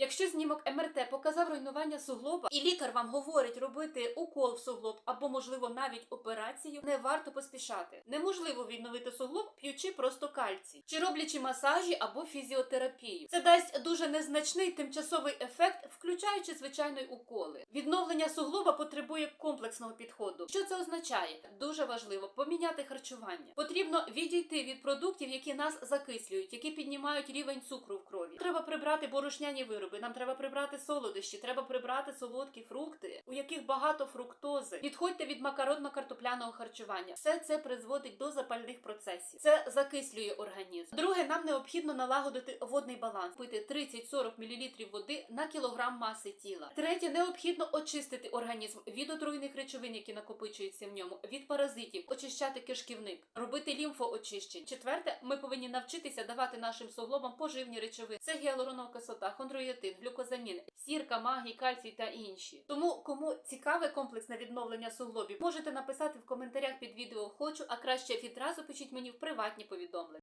Якщо знімок МРТ показав руйнування суглоба, і лікар вам говорить робити укол в суглоб або, можливо, навіть операцію, не варто поспішати. Неможливо відновити суглоб, п'ючи просто кальцій, чи роблячи масажі або фізіотерапію. Це дасть дуже незначний тимчасовий ефект, включаючи звичайно уколи. Відновлення суглоба потребує комплексного підходу. Що це означає? Дуже важливо поміняти харчування. Потрібно відійти від продуктів, які нас закислюють, які піднімають рівень цукру в крові. Треба прибрати борошняні вироби. Нам треба прибрати солодощі, треба прибрати солодкі фрукти, у яких багато фруктози. Відходьте від макаронно-картопляного харчування. Все це призводить до запальних процесів. Це закислює організм. Друге, нам необхідно налагодити водний баланс, пити 30-40 мл води на кілограм маси тіла. Третє, необхідно очистити організм від отруйних речовин, які накопичуються в ньому, від паразитів, очищати кишківник, робити лімфоочищення. Четверте, ми повинні навчитися давати нашим суглобам поживні речовини. Це гіалуронова кислота, хондроїтин, глюкозамін, сірка, магій, кальцій та інші. Тому, кому цікаве комплексне відновлення суглобів, можете написати в коментарях під відео хочу, а краще відразу пишіть мені в приватні повідомлення.